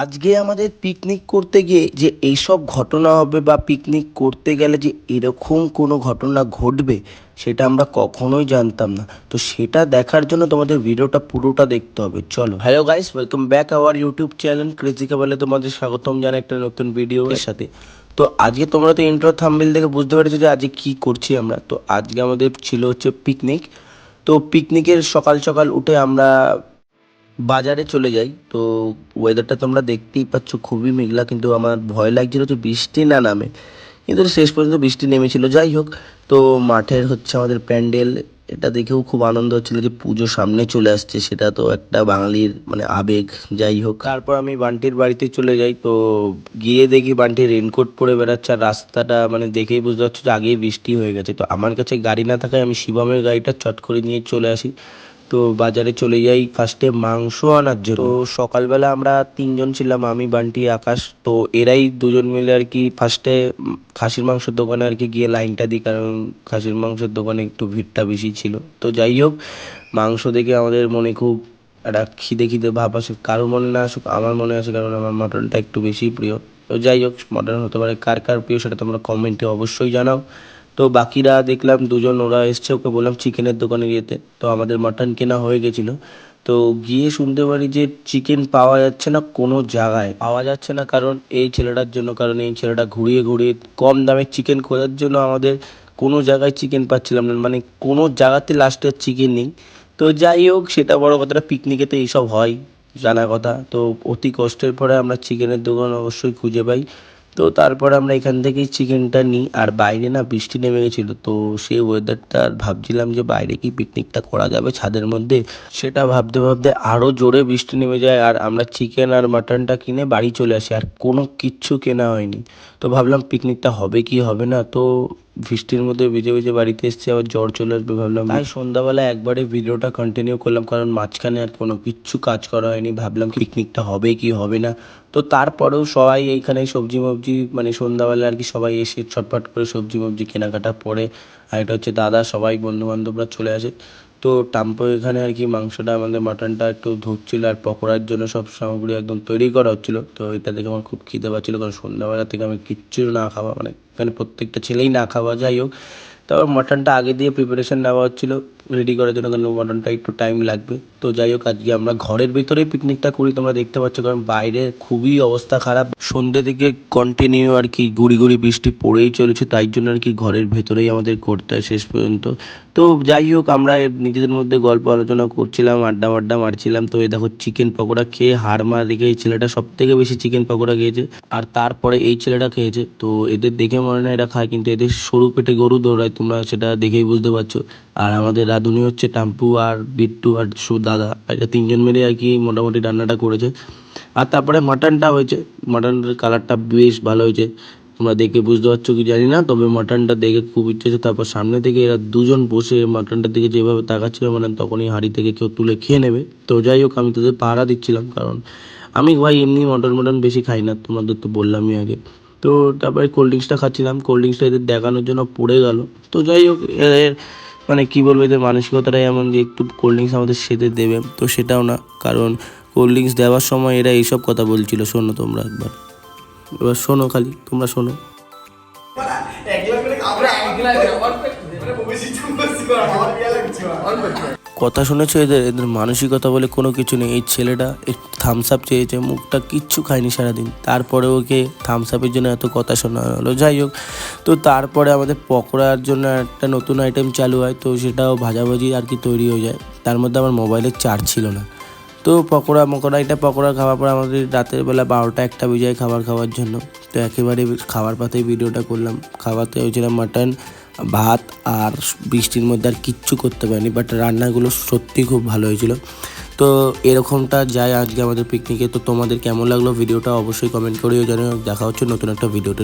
আজকে আমাদের পিকনিক করতে গিয়ে যে এইসব ঘটনা হবে বা পিকনিক করতে গেলে যে এরকম কোনো ঘটনা ঘটবে সেটা আমরা কখনোই জানতাম না। তো সেটা দেখার জন্য তোমাদের ভিডিওটা পুরোটা দেখতে হবে। চলো। Hello guys welcome back our YouTube channel ক্রেজিকা বলে তোমাদের স্বাগতম জানাই একটা নতুন ভিডিও এর সাথে। তো আজকে তোমরা তো ইন্ট্রো থাম্বেল দেখে বুঝতে পেরেছ যে আজকে কি করছি আমরা। তো আজকে আমাদের ছিল হচ্ছে পিকনিক তো পিকনিকের সকাল সকাল উঠে আমরা বাজারে চলে যাই। তো ওয়েদারটা তোমরা দেখতেই পাচ্ছ, খুবই মেঘলা, কিন্তু আমার ভয় লাগছিল যে বৃষ্টি না নামে। কিন্তু শেষ পর্যন্ত বৃষ্টি নেমেছিল। যাই হোক, তো মাঠের হচ্ছে আমাদের প্যান্ডেল। এটা দেখেও খুব আনন্দ হচ্ছিল যে পুজো সামনে চলে আসছে। সেটা তো একটা বাঙালির মানে আবেগ। যাই হোক, তারপর আমি বান্টির বাড়িতে চলে যাই। তো গিয়ে দেখি বান্টি রেনকোট পরে বেড়াচ্ছে। আর রাস্তাটা মানে দেখেই বুঝতে পারছ যে আগেই বৃষ্টি হয়ে গেছে। তো আমার কাছে গাড়ি না থাকায় আমি শিবমের গাড়িটা চট করে নিয়ে চলে আসি। তো বাজারে চলে যাই ফার্স্টে মাংস আনার জন্য। তো সকালবেলা আমরা তিনজন ছিলাম, আমি, বান্টি, আকাশ। তো এরাই দুজন মিলে আর কি ফার্স্টে খাসির মাংসের দোকানে আর কি গিয়ে লাইনটা দিই, কারণ খাসির মাংসের দোকানে একটু ভিড়টা বেশি ছিল। তো যাই হোক, মাংস দেখে আমাদের মনে খুব একটা খিদে খিদে ভাব আসে। কারোর মনে না আসুক, আমার মনে আসে, কারণ আমার মাটনটা একটু বেশি প্রিয়। তো যাই হোক, মটন হতে পারে কার কার প্রিয় সেটা তোমরা কমেন্টে অবশ্যই জানাও। তো বাকিরা দেখলাম দুজন, ওরা এসছে, ওকে বললাম চিকেনের দোকানে যেতে। তো আমাদের মাটন কেনা হয়ে গেছিল। তো গিয়ে শুনতে পারি যে চিকেন পাওয়া যাচ্ছে না কোনো জায়গায়। পাওয়া যাচ্ছে না কারণ এই ছেলেটার জন্য, কারণ এই ছেলেটা ঘুরিয়ে ঘুরিয়ে কম দামে চিকেন খোঁজার জন্য আমাদের কোনো জায়গায় চিকেন পাচ্ছিলাম না। মানে কোনো জায়গাতে লাস্টে চিকেন নেই। তো যাই হোক, সেটা বড় কথাটা পিকনিকে তো এইসব হয়, জানা কথা। তো অতি কষ্টের পরে আমরা চিকেনের দোকান অবশ্যই খুঁজে পাই। তো তারপর আমরা এখান থেকেই চিকেনটা নিই। আর বাইরে না বৃষ্টি নেমে গেছিল, তো সেই ওয়েদারটা ভাবছিলাম যে বাইরে কি পিকনিকটা করা যাবে ছাদের মধ্যে। সেটা ভাবতে ভাবতে আরও জোরে বৃষ্টি নেমে যায় আর আমরা চিকেন আর মাটনটা কিনে বাড়ি চলে আসি, আর কোনো কিচ্ছু কেনা হয়নি। তো ভাবলাম পিকনিকটা হবে কি হবে না, তো বৃষ্টির মধ্যে ভিজে ভিজে বাড়িতে এসেছি, আবার জ্বর চলে আসবে ভাবলাম। তাই সন্ধ্যাবেলা একবারে ভিডিওটা কন্টিনিউ করলাম, কারণ মাঝখানে আর কোনো কিচ্ছু কাজ করা হয়নি, ভাবলাম পিকনিকটা হবে কি হবে না। তো তারপরেও সবাই এইখানে সবজি মবজি মানে সন্ধ্যাবেলা আর কি সবাই এসে ছটফট করে সবজি মবজি কেনাকাটা পরে, আর এটা হচ্ছে দাদা, সবাই বন্ধুবান্ধবরা চলে আসে। তো টাম্পো এখানে আর কি মাংসটা আমাদের মাটনটা একটু ধুচ্ছিল আর পকোড়ার জন্য সব সামগ্রী একদম তৈরি করা হচ্ছিল। তো এটা দেখে আমার খুব খিদে পাচ্ছিলো, কারণ সন্ধ্যাবেলা থেকে আমি কিচ্ছু না খাওয়া মানে এখানে প্রত্যেকটা ছেলেই না খাওয়া যাই হোক। তারপর মাটনটা আগে দিয়ে প্রিপারেশন নেওয়া হচ্ছিল। রেডি করার জন্য কারণ মাটনটা একটু টাইম লাগবে। তো যাই হোক আজকে আমরা ঘরের ভিতরেই পিকনিকটা করি। তোমরা দেখতে পাচ্ছ কারণ বাইরে খুবই অবস্থা খারাপ। সন্ধ্যে থেকে কন্টিনিউ আর কি গুড়ি গুড়ি বৃষ্টি পড়েই চলেছে। তাই জন্য আর কি ঘরের ভেতরেই আমাদের করতে হয় শেষ পর্যন্ত। তো যাই হোক আমরা নিজেদের মধ্যে গল্প আলোচনা করছিলাম, আড্ডা মাড্ডা মারছিলাম। তো এই দেখো চিকেন পকোড়া খেয়ে হার মার রেখে এই ছেলেটা সব থেকে বেশি চিকেন পকোড়া খেয়েছে। আর তারপরে এই ছেলেটা খেয়েছে। তো এদের দেখে মনে হয় এরা খায়, কিন্তু এদের সরু পেটে গরু দৌড়ায়। তোমরা সেটা দেখেই বুঝতে পারছ। আর আমাদের রাঁধুনি হচ্ছে টাম্পু আর বিট্টু আর সু দাদা। এটা তিনজন মিলে আর কি মোটামুটি রান্নাটা করেছে। আর তারপরে মাটনটা হয়েছে। মাটনের কালারটা বেশ ভালো হয়েছে। তোমরা দেখে বুঝতে পারছ কি জানি না, তবে মাটনটা দেখে খুব ইচ্ছে হচ্ছে। তারপর সামনে থেকে এরা দুজন বসে মাটনটার দিকে যেভাবে তাকাচ্ছিল মানে তখনই হাঁড়ি থেকে কেউ তুলে খেয়ে নেবে। তো যাই হোক, আমি তোদের পাহারা দিচ্ছিলাম, কারণ আমি ভাই এমনি মটন মটন বেশি খাই না, তোমাদের তো বললামই আগে। তো তারপরে কোল্ড ড্রিঙ্কসটা খাচ্ছিলাম। কোল্ড ড্রিঙ্কসটা এদের দেখানোর জন্য পড়ে গেল। তো যাই হোক, এদের মানে কি বলব এদের মানসিকতাটাই এমন যে একটু কোল্ড ড্রিঙ্কস আমাদের সেতে দেবে তো সেটাও না। কারণ কোল্ড ড্রিঙ্কস দেওয়ার সময় এরা এইসব কথা বলছিল শোনো তোমরা একবার। এবার শোনো খালি তোমরা শোনো। কথা শুনেছো? এদের এদের মানসিকতা বলে কোনো কিছু নেই। এই ছেলেটা থামস আপ চেয়েছে, মুখটা কিচ্ছু খায়নি সারাদিন। তারপরে ওকে থামস আপের জন্য এত কথা শোনা হলো যাই হোক, তো তারপরে আমাদের পকোড়ার জন্য একটা নতুন আইটেম চালু হয়, তো সেটাও ভাজাভাজি আর কি তৈরি হয়ে যায়। তার মধ্যে আমার মোবাইলের চার্জ ছিল না। তো পকোড়া, মকোড়া, এটা পকোড়া খাওয়ার পর আমাদের রাতের বেলা বারোটা একটা বেজে খাবার খাওয়ার জন্য। তো একেবারে খাবার পাতেই ভিডিওটা করলাম। খাওয়াতে হয়েছিলাম মাটন ভাত আর বৃষ্টির মধ্যে আর কিচ্ছু করতে পারিনি বাট রান্নাগুলো সত্যি খুব ভালো হয়েছিল। তো এরকমটা যায় আজকে আমাদের পিকনিকে তো তোমাদের কেমন লাগল ভিডিওটা অবশ্যই কমেন্ট করেও জানিও। দেখা হচ্ছে নতুন একটা ভিডিওতে।